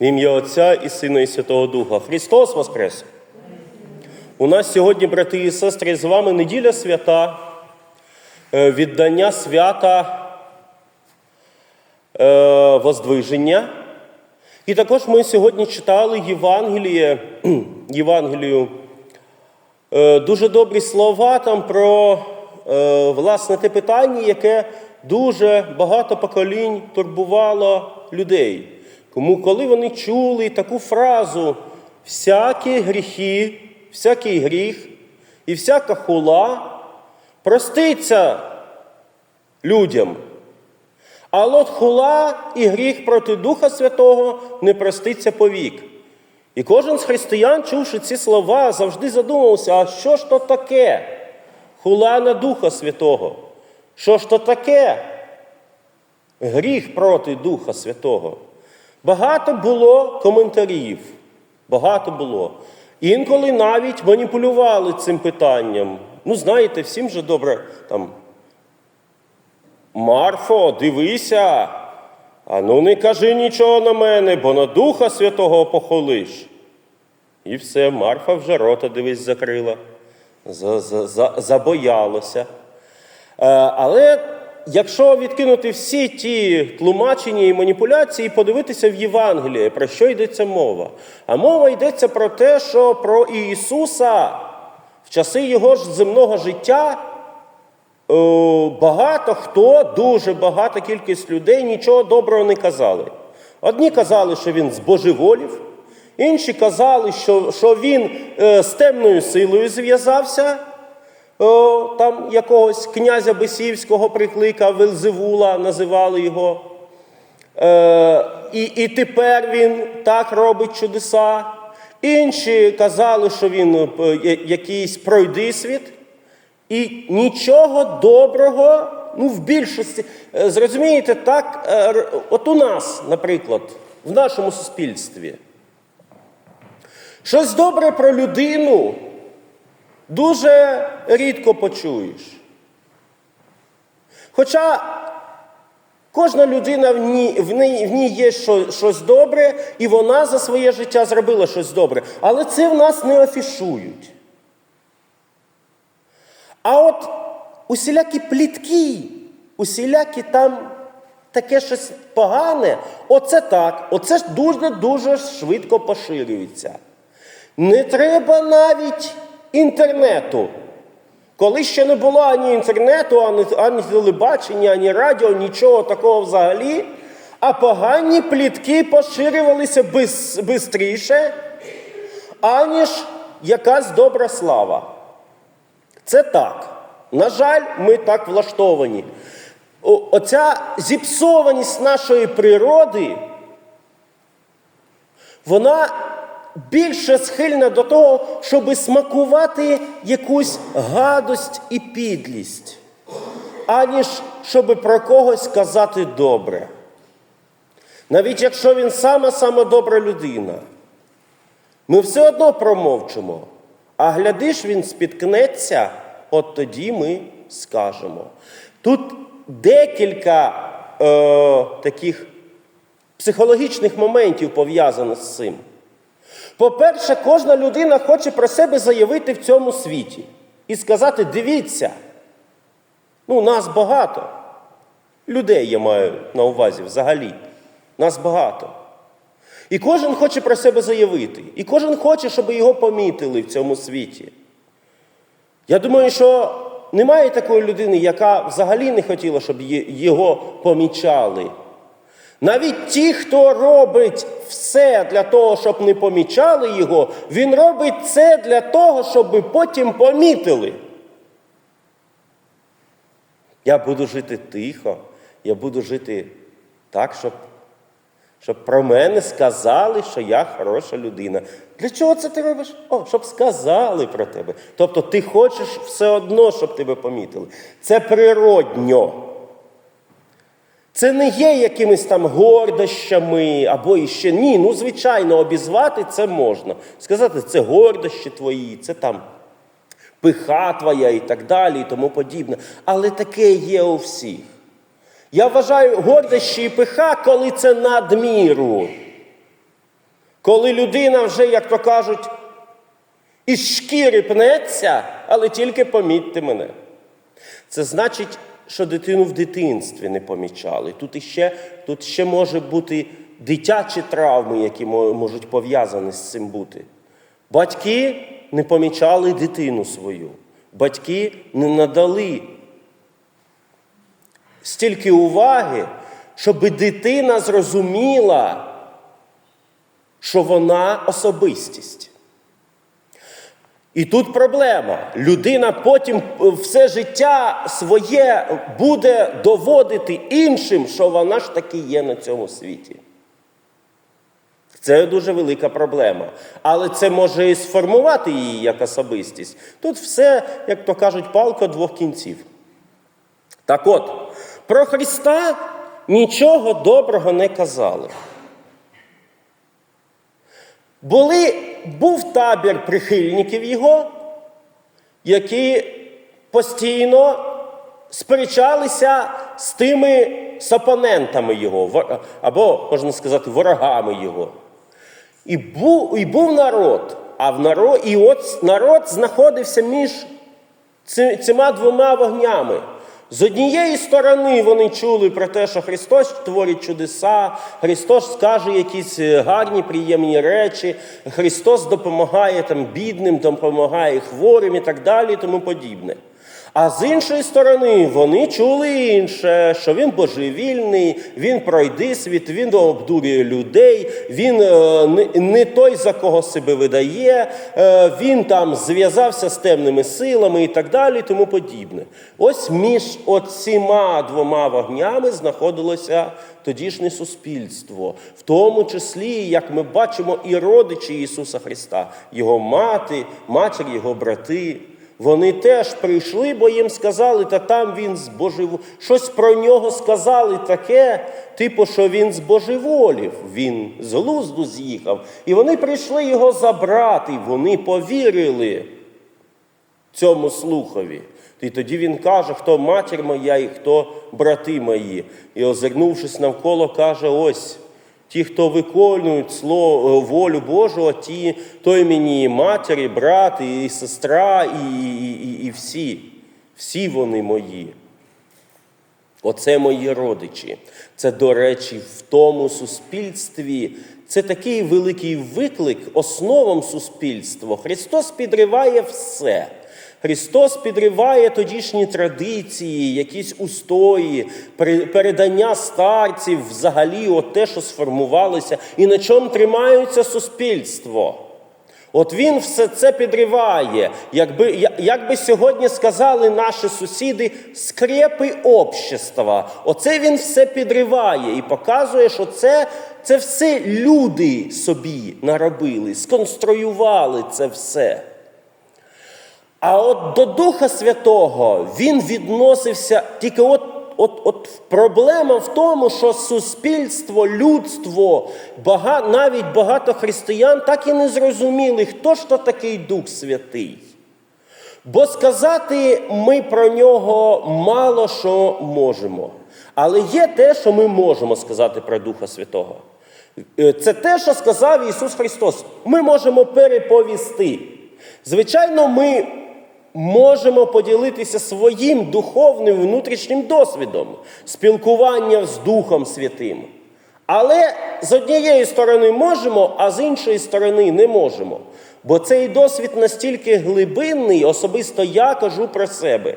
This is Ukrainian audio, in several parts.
В ім'я Отця і Сина, і Святого Духа. Христос Воскрес! У нас сьогодні, брати і сестри, з вами неділя свята, е, віддання свята е, Воздвиження. І також ми сьогодні читали Євангеліє, Євангелію, е, дуже добрі слова там про власне те питання, яке дуже багато поколінь турбувало людей. Тому, коли вони чули таку фразу всякі гріхи, всякий гріх і всяка хула проститься людям. Але от хула і гріх проти Духа Святого не проститься повік. І кожен з християн, чувши ці слова, завжди задумався, а що ж то таке? Хула на Духа Святого. Що ж то таке? Гріх проти Духа Святого. Багато було коментарів. Багато було. Інколи навіть маніпулювали цим питанням. Ну, знаєте, всім же добре там. Марфо, дивися, а ну не кажи нічого на мене, бо на Духа Святого похолиш. І все, Марфа вже рота дивись закрила, за, за, за, забоялася. Е, але якщо відкинути всі ті тлумачення і маніпуляції, і подивитися в Євангеліє, про що йдеться мова? А мова йдеться про те, що про Ісуса в часи Його ж земного життя. Е, Багато хто, дуже багата кількість людей нічого доброго не казали. Одні казали, що він збожеволів, інші казали, що що він е, з темною силою зв'язався, О, там якогось князя Бесівського прикликав, Велзевула, називали його. Е, і, і тепер він так робить чудеса. Інші казали, що він е, якийсь пройдисвіт. І нічого доброго, ну, в більшості, е, зрозумієте, так, е, от у нас, наприклад, в нашому суспільстві. Щось добре про людину дуже рідко почуєш. Хоча кожна людина в ній, в ній, в ній є що, щось добре, і вона за своє життя зробила щось добре. Але це в нас не афішують. А от усілякі плітки, усілякі там таке щось погане, оце так, оце дуже-дуже швидко поширюється. Не треба навіть інтернету. Коли ще не було ані інтернету, ані, ані телебачення, ані радіо, нічого такого взагалі, а погані плітки поширювалися бистріше, аніж якась добра слава. Це так. На жаль, ми так влаштовані. Оця зіпсованість нашої природи, вона більше схильна до того, щоб смакувати якусь гадость і підлість, аніж щоб про когось казати добре. Навіть якщо він сама сама добра людина, ми все одно промовчимо. А глядиш, він спіткнеться, от тоді ми скажемо. Тут декілька е, таких психологічних моментів пов'язано з цим. По-перше, кожна людина хоче про себе заявити в цьому світі і сказати: дивіться, ну, нас багато. Людей я маю на увазі взагалі. Нас багато. І кожен хоче про себе заявити. І кожен хоче, щоб його помітили в цьому світі. Я думаю, що немає такої людини, яка взагалі не хотіла, щоб його помічали. Навіть ті, хто робить все для того, щоб не помічали його, він робить це для того, щоб потім помітили. Я буду жити тихо, я буду жити так, щоб щоб про мене сказали, що я хороша людина. Для чого це ти робиш? О, щоб сказали про тебе. Тобто ти хочеш все одно, щоб тебе помітили. Це природньо. Це не є якимись там гордощами або іще. Ні, ну звичайно, обізвати це можна. Сказати, це гордощі твої, це там пиха твоя і так далі, і тому подібне. Але таке є у всіх. Я вважаю гордощі і пиха, коли це надміру. Коли людина вже, як то кажуть, із шкіри пнеться, але тільки помітьте мене. Це значить, що дитину в дитинстві не помічали. Тут іще, тут ще може бути дитячі травми, які можуть пов'язані з цим бути. Батьки не помічали дитину свою. Батьки не надали стільки уваги, щоб дитина зрозуміла, що вона особистість. І тут проблема. Людина потім е, все життя своє буде доводити іншим, що вона ж таки є на цьому світі. Це дуже велика проблема. Але це може і сформувати її як особистість. Тут все, як то кажуть, палка двох кінців. Так от, про Христа нічого доброго не казали. Були, був табір прихильників його, які постійно сперечалися з тими з опонентами його, або, можна сказати, ворогами його. І був, і був народ, а в народ, і от народ знаходився між цими двома вогнями. З однієї сторони вони чули про те, що Христос творить чудеса, Христос скаже якісь е, гарні, приємні речі, Христос допомагає там бідним, допомагає хворим і так далі, і тому подібне. А з іншої сторони, вони чули інше, що він божевільний, він пройди світ, він обдурює людей, він е, не, той, за кого себе видає, е, він там зв'язався з темними силами і так далі, і тому подібне. Ось між оціма двома вогнями знаходилося тодішнє суспільство, в тому числі, як ми бачимо, і родичі Ісуса Христа, Його мати, матір, Його брати. Вони теж прийшли, бо їм сказали, та там він збожив... Щось про нього сказали таке, типу, що він збожеволів, він з глузду з'їхав. І вони прийшли його забрати, вони повірили цьому слухові. І тоді він каже, хто матір моя і хто брати мої. І озирнувшись навколо, каже: ось. Ті, хто виконують слово, волю Божу, ті, той мені і матір, і брат, і сестра, і, і, і, і всі. Всі вони мої. Оце мої родичі. Це, до речі, в тому суспільстві. Це такий великий виклик основам суспільства. Христос підриває все. Христос підриває тодішні традиції, якісь устої, пере- передання старців, взагалі, от те, що сформувалося, і на чому тримається суспільство. От він все це підриває. Якби, як би сьогодні сказали наші сусіди, скрепи общества. Оце він все підриває і показує, що це, це все люди собі наробили, сконструювали це все. А от до Духа Святого він відносився тільки от, от, от проблема в тому, що суспільство, людство, бага, навіть багато християн так і не зрозуміли, хто ж то такий Дух Святий. Бо сказати ми про нього мало що можемо. Але є те, що ми можемо сказати про Духа Святого. Е, Це те, що сказав Ісус Христос. Ми можемо переповісти. Звичайно, ми можемо поділитися своїм духовним внутрішнім досвідом, спілкування з Духом Святим. Але з однієї сторони можемо, а з іншої сторони не можемо. Бо цей досвід настільки глибинний, особисто я кажу про себе.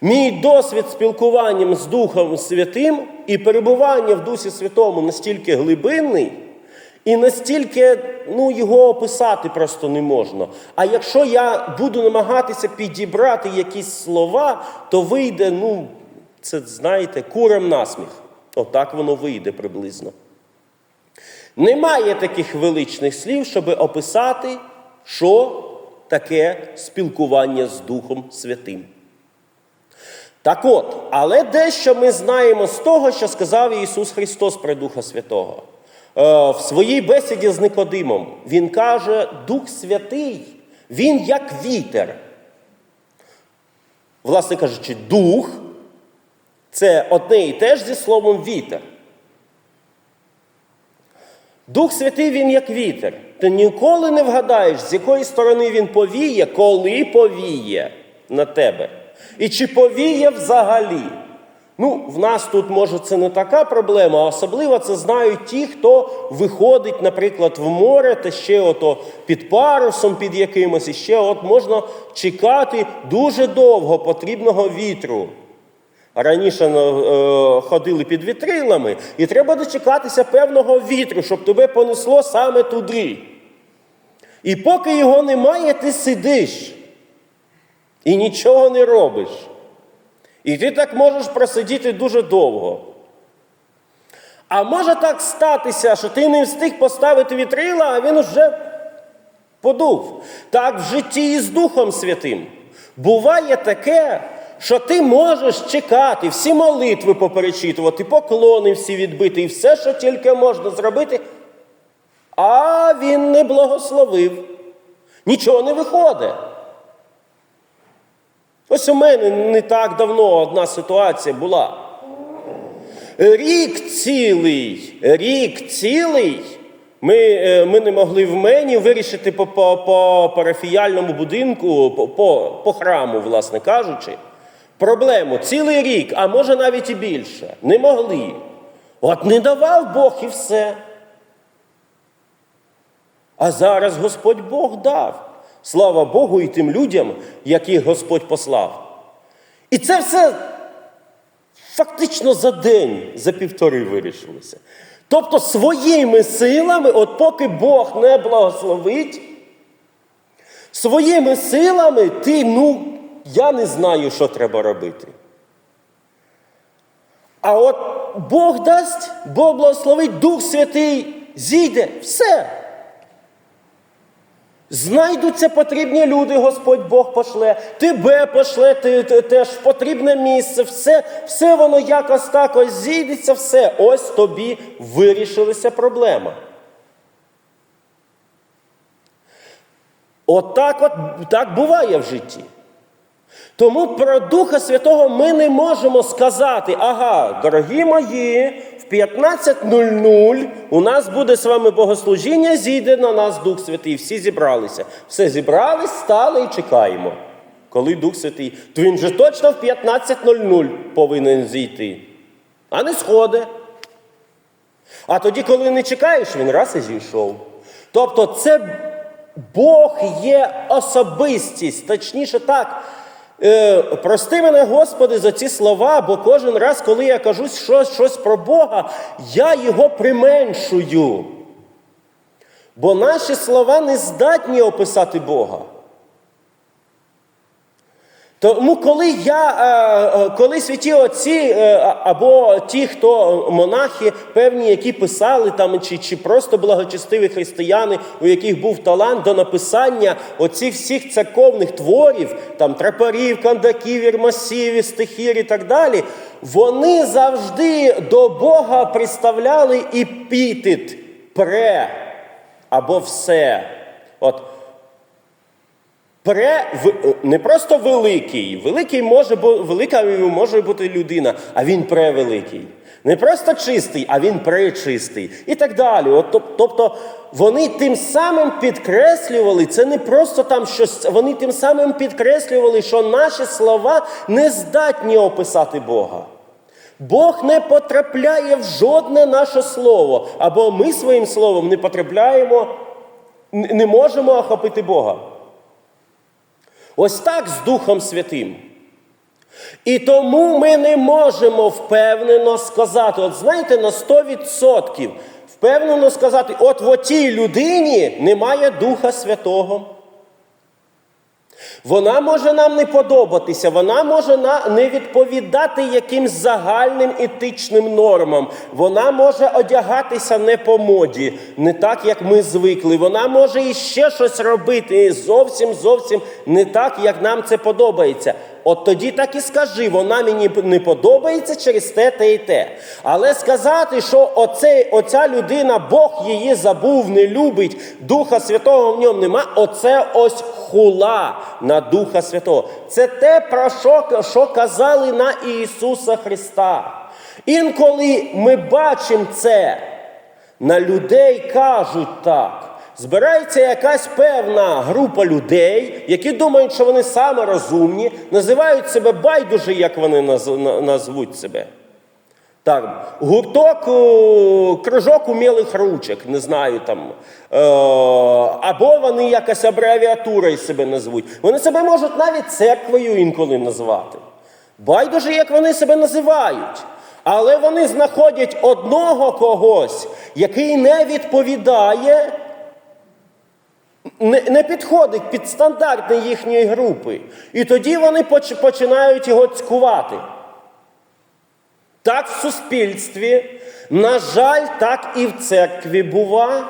Мій досвід спілкуванням з Духом Святим і перебування в Дусі Святому настільки глибинний, і настільки ну, його описати просто не можна. А якщо я буду намагатися підібрати якісь слова, то вийде, ну, це знаєте, курам насміх. Отак воно вийде приблизно. Немає таких величних слів, щоб описати, що таке спілкування з Духом Святим. Так от, але дещо ми знаємо з того, що сказав Ісус Христос про Духа Святого. Е, В своїй бесіді з Никодимом Він каже, Дух Святий, Він як вітер. Власне кажучи, дух це одне і те ж зі словом вітер. Дух Святий він як вітер. Ти ніколи не вгадаєш, з якої сторони він повіє, коли повіє на тебе. І чи повіє взагалі. Ну, в нас тут, може, це не така проблема, а особливо це знають ті, хто виходить, наприклад, в море та ще ото під парусом під якимось, і ще от можна чекати дуже довго потрібного вітру. Раніше е, ходили під вітрилами, і треба дочекатися певного вітру, щоб тебе понесло саме туди. І поки його немає, ти сидиш і нічого не робиш. І ти так можеш просидіти дуже довго. А може так статися, що ти не встиг поставити вітрила, а він уже подув. Так в житті і з Духом Святим. Буває таке, що ти можеш чекати, всі молитви поперечитувати, поклони всі відбити, і все, що тільки можна зробити, а він не благословив. Нічого не виходить. Ось у мене не так давно одна ситуація була. Рік цілий, рік цілий. Ми е, ми не могли в мені вирішити по по, по парафіяльному будинку, по, по, по храму, власне кажучи, проблему цілий рік, а може навіть і більше. Не могли. От не давав Бог і все. А зараз Господь Бог дав. Слава Богу і тим людям, яких Господь послав. І це все фактично за день, за півтори вирішилося. Тобто своїми силами, от поки Бог не благословить, своїми силами ти, ну, я не знаю, що треба робити. А от Бог дасть, Бог благословить, Дух Святий зійде, все. Знайдуться потрібні люди, Господь Бог пошле, тебе пошле, ти, ти, теж потрібне місце, все все воно якось так ось зійдеться, все. Ось тобі вирішилася проблема. От так от так буває в житті. Тому про Духа Святого ми не можемо сказати, ага, дорогі мої, в 15.00 у нас буде з вами богослужіння, зійде на нас Дух Святий. Всі зібралися. Все зібрались, стали і чекаємо. Коли Дух Святий, то він же точно в 15.00 повинен зійти, а не сходить. А тоді, коли не чекаєш, він раз і зійшов. Тобто, це Бог є особистість, точніше так. Е, прости мене, Господи, за ці слова, бо кожен раз, коли я кажу щось, щось про Бога, я його применшую. Бо наші слова не здатні описати Бога. Тому, коли я, е, е, коли святі отці або ті, хто монахи, певні, які писали там, чи чи просто благочестиві християни, у яких був талант до написання оцих всіх церковних творів, там трапарів, кандаків, ірмасів, стихір і так далі, вони завжди до Бога представляли епітет пре або все. От Пре не просто великий, великий може велика може бути людина, а він превеликий. Не просто чистий, а він пречистий. І так далі. От, Тобто вони тим самим підкреслювали, це не просто там щось, вони тим самим підкреслювали, що наші слова не здатні описати Бога. Бог не потрапляє в жодне наше слово, або ми своїм словом не потрапляємо, не можемо охопити Бога. Ось так з Духом Святим. І тому ми не можемо впевнено сказати, от знаєте, на 100% впевнено сказати, от в отій людині немає Духа Святого. Вона може нам не подобатися, вона може не відповідати якимсь загальним етичним нормам. Вона може одягатися не по моді, не так, як ми звикли. Вона може іще щось робити зовсім зовсім не так, як нам це подобається. От тоді так і скажи, вона мені не подобається через те, те і те. Але сказати, що оце, оця людина, Бог її забув, не любить, Духа Святого в ньому нема, оце ось хула на Духа Святого. Це те, про що, що казали на Ісуса Христа. Інколи ми бачимо це. на людей кажуть так. Збирається якась певна група людей, які думають, що вони саме розумні, називають себе байдуже, як вони назвуть себе. Так, гурток, о, кружок умілих ручок, не знаю там. Е, або вони якась абревіатурою себе назвуть. Вони себе можуть навіть церквою інколи назвати. Байдуже, як вони себе називають. Але вони знаходять одного когось, який не відповідає, не, підходить під стандарти їхньої групи. І тоді вони поч- починають його цькувати. Так в суспільстві, на жаль, так і в церкві бува.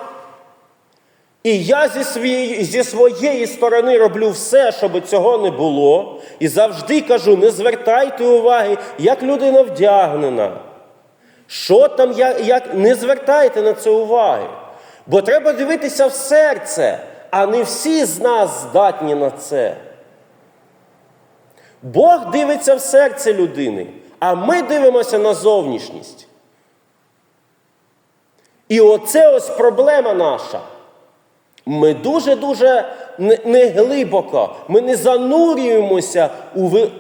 І я зі своєї, зі своєї сторони роблю все, щоб цього не було. І завжди кажу: не звертайте уваги, як людина вдягнена. Що там, як, як... не звертайте на це уваги. Бо треба дивитися в серце, а не всі з нас здатні на це. Бог дивиться в серце людини, а ми дивимося на зовнішність. І оце ось проблема наша. Ми дуже-дуже не, не глибоко, ми не занурюємося у ви...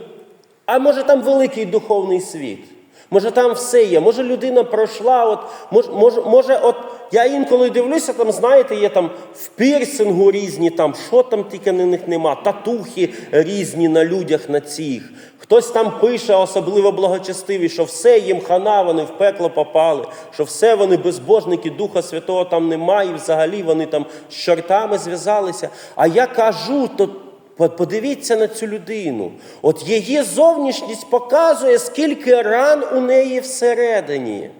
а може там великий духовний світ. Може там все є, може людина пройшла, от, може, може, от я інколи дивлюся, там, знаєте, є там в пірсингу різні, там, що там тільки на них нема, татухи різні на людях на цих. Хтось там пише, особливо благочестиві, що все їм хана, вони в пекло попали, що все вони безбожники, Духа Святого там немає, і взагалі вони там з чортами зв'язалися. А я кажу, то по- подивіться на цю людину. От її зовнішність показує, скільки ран у неї всередині.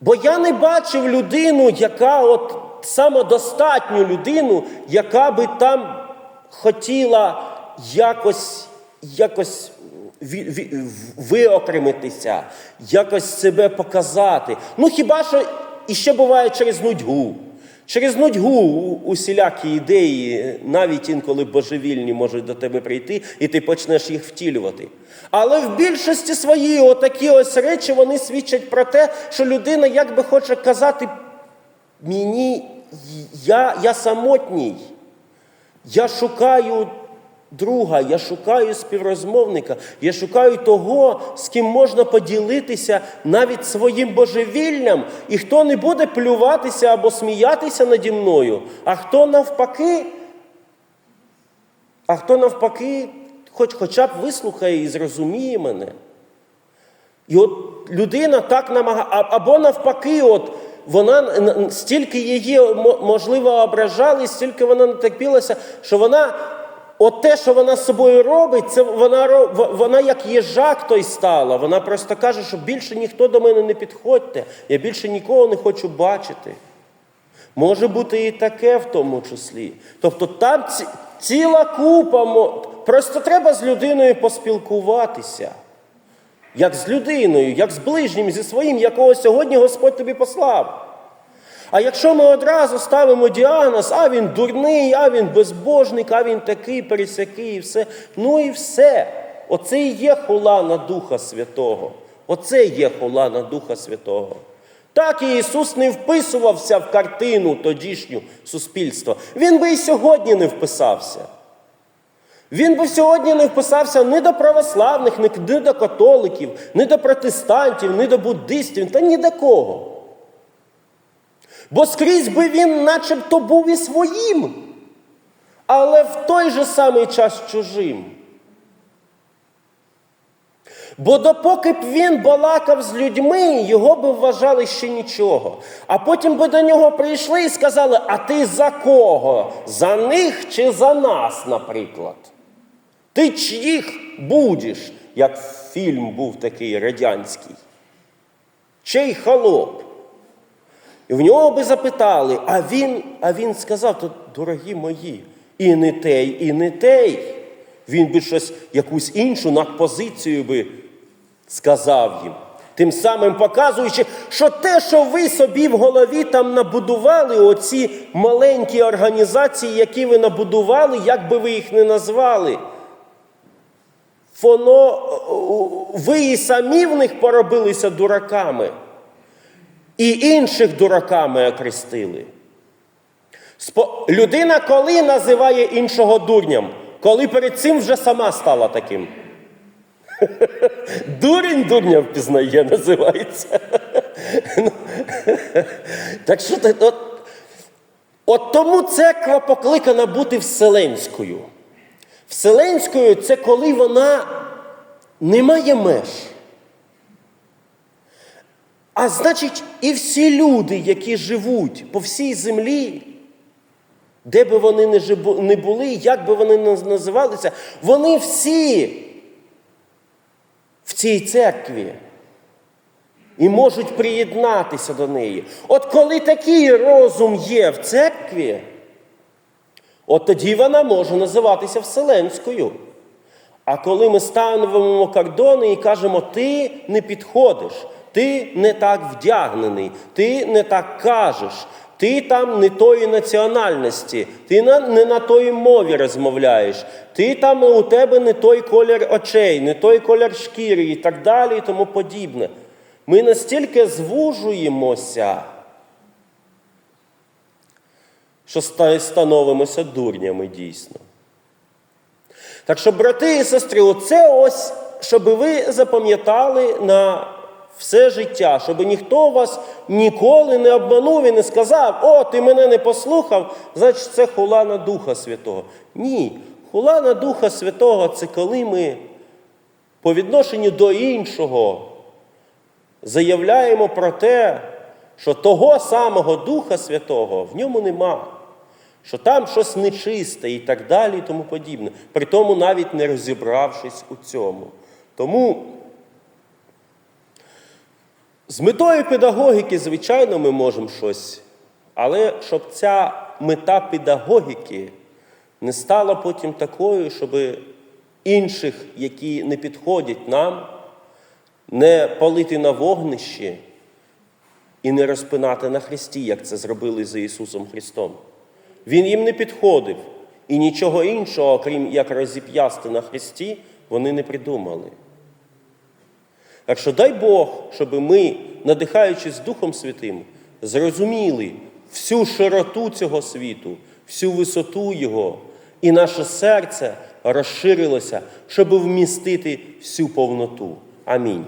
Бо я не бачив людину, яка от самодостатню людину, яка би там хотіла якось, якось виокремитися, якось себе показати. Ну хіба що іще буває через нудьгу. Через нудьгу усілякі ідеї, навіть інколи божевільні, можуть до тебе прийти, і ти почнеш їх втілювати. Але в більшості своїй отакі ось речі вони свідчать про те, що людина якби хоче казати мені, я, я самотній, я шукаю друга, я шукаю співрозмовника, я шукаю того, з ким можна поділитися навіть своїм божевіллям, і хто не буде плюватися або сміятися наді мною, а хто навпаки, а хто навпаки, хоч, хоча б вислухає і зрозуміє мене. І от людина так намагає, або навпаки, от вона стільки її можливо ображали, стільки вона натерпілася, що вона, от те, що вона з собою робить, це вона, вона як їжак той стала. Вона просто каже, що більше ніхто до мене не підходьте, я більше нікого не хочу бачити. Може бути і таке в тому числі. Тобто там ці, ціла купа. Просто треба з людиною поспілкуватися. Як з людиною, як з ближнім, зі своїм, якого сьогодні Господь тобі послав. А якщо ми одразу ставимо діагноз, а він дурний, а він безбожник, а він такий, пересякий, і все. Ну і все. Оце і є хула на Духа Святого. Оце є хула на Духа Святого. Так і Ісус не вписувався в картину тодішню суспільства. Він би і сьогодні не вписався. Він би сьогодні не вписався ні до православних, ні до католиків, ні до протестантів, ні до буддистів, та ні до кого. Бо скрізь би він начебто був і своїм, але в той же самий час чужим. Бо допоки б він балакав з людьми, його би вважали ще нічого. А потім би до нього прийшли і сказали: а ти за кого? За них чи за нас, наприклад? Ти чиїх будеш, як фільм був такий радянський? Чий холоп? І в нього би запитали, а він, а він сказав, то дорогі мої, і не тей, і не тей. Він би щось, якусь іншу надпозицію би сказав їм. Тим самим показуючи, що те, що ви собі в голові там набудували, оці маленькі організації, які ви набудували, як би ви їх не назвали, воно, ви і самі в них поробилися дураками. І інших дураками окрестили. Людина коли називає іншого дурням, коли перед цим вже сама стала таким. Дурень дурня впізнає, називається. Ну, Так що от, от тому церква покликана бути вселенською. Вселенською це коли вона не має меж. А значить, і всі люди, які живуть по всій землі, де би вони не були, як би вони не називалися, вони всі в цій церкві і можуть приєднатися до неї. От коли такий розум є в церкві, от тоді вона може називатися Вселенською. А коли ми ставимо кордони і кажемо, ти не підходиш, ти не так вдягнений, ти не так кажеш, ти там не тої національності, ти не на тої мові розмовляєш, ти там у тебе не той колір очей, не той колір шкіри і так далі, і тому подібне. Ми настільки звужуємося, що становимося дурнями дійсно. Так що, брати і сестри, оце ось, щоб ви запам'ятали на все життя, щоб ніхто вас ніколи не обманув і не сказав, о, ти мене не послухав, значить це хула на Духа Святого. Ні, хула на Духа Святого це коли ми по відношенню до іншого заявляємо про те, що того самого Духа Святого в ньому нема, що там щось нечисте і так далі, і тому подібне. При тому навіть не розібравшись у цьому. Тому з метою педагогіки, звичайно, ми можемо щось, але щоб ця мета педагогіки не стала потім такою, щоб інших, які не підходять нам, не палити на вогнищі і не розпинати на хресті, як це зробили за Ісусом Христом. Він їм не підходив, і нічого іншого, окрім як розіп'ясти на хресті, вони не придумали. Так що дай Бог, щоб ми, надихаючись Духом Святим, зрозуміли всю широту цього світу, всю висоту Його, і наше серце розширилося, щоб вмістити всю повноту. Амінь.